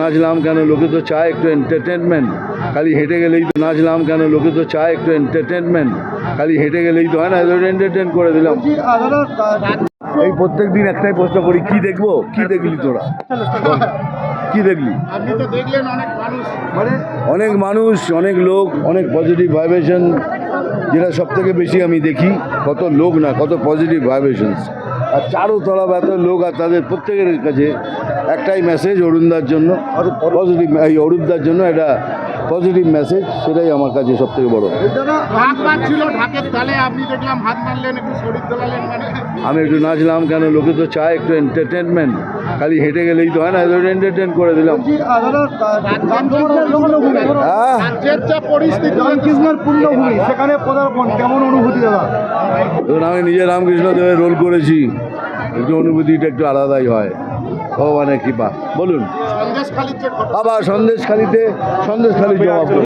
নাচলাম কেন? লোকে তো চায় একটু এন্টারটেনমেন্ট খালি হেঁটে গেলেই তো নাচলাম কেন? লোকে তো চায় একটু এন্টারটেনমেন্ট খালি হেঁটে গেলেই তো হয় না এন্টারটেন করে দিলাম। এই প্রত্যেক দিন একটাই প্রশ্ন করি, কি দেখব? কি দেখলি তোরা? কি দেখলি? অনেক মানুষ, অনেক লোক, অনেক পজিটিভ ভাইব্রেশন যেটা সব থেকে বেশি আমি দেখি, কত লোক না, কত পজিটিভ ভাইব্রেশনস আর চারো তলা এত লোক আর তাদের প্রত্যেকের কাছে একটাই মেসেজ অরুণদার জন্য আর পজিটিভ এই অরূপদার জন্য একটা পজিটিভ মেসেজ সেটাই আমার কাছে সব থেকে বড় মানে। আমি একটু নাচলাম কেন লোকে তো চায় একটু এন্টারটেনমেন্ট খালি হেঁটে গেলেই তো হয় না এন্টারটেন করে দিলাম। হ্যাঁ। সেখানে পদার্পণ কেমন অনুভূতি দাদা? আমি নিজে রামকৃষ্ণ দেবের রোল করেছি। একটু অনুভূতিটা একটু আলাদাই হয়। ভগবানের কৃপা। বলুন। আবার সন্দেশখালিতে সন্দেশখালি জবাব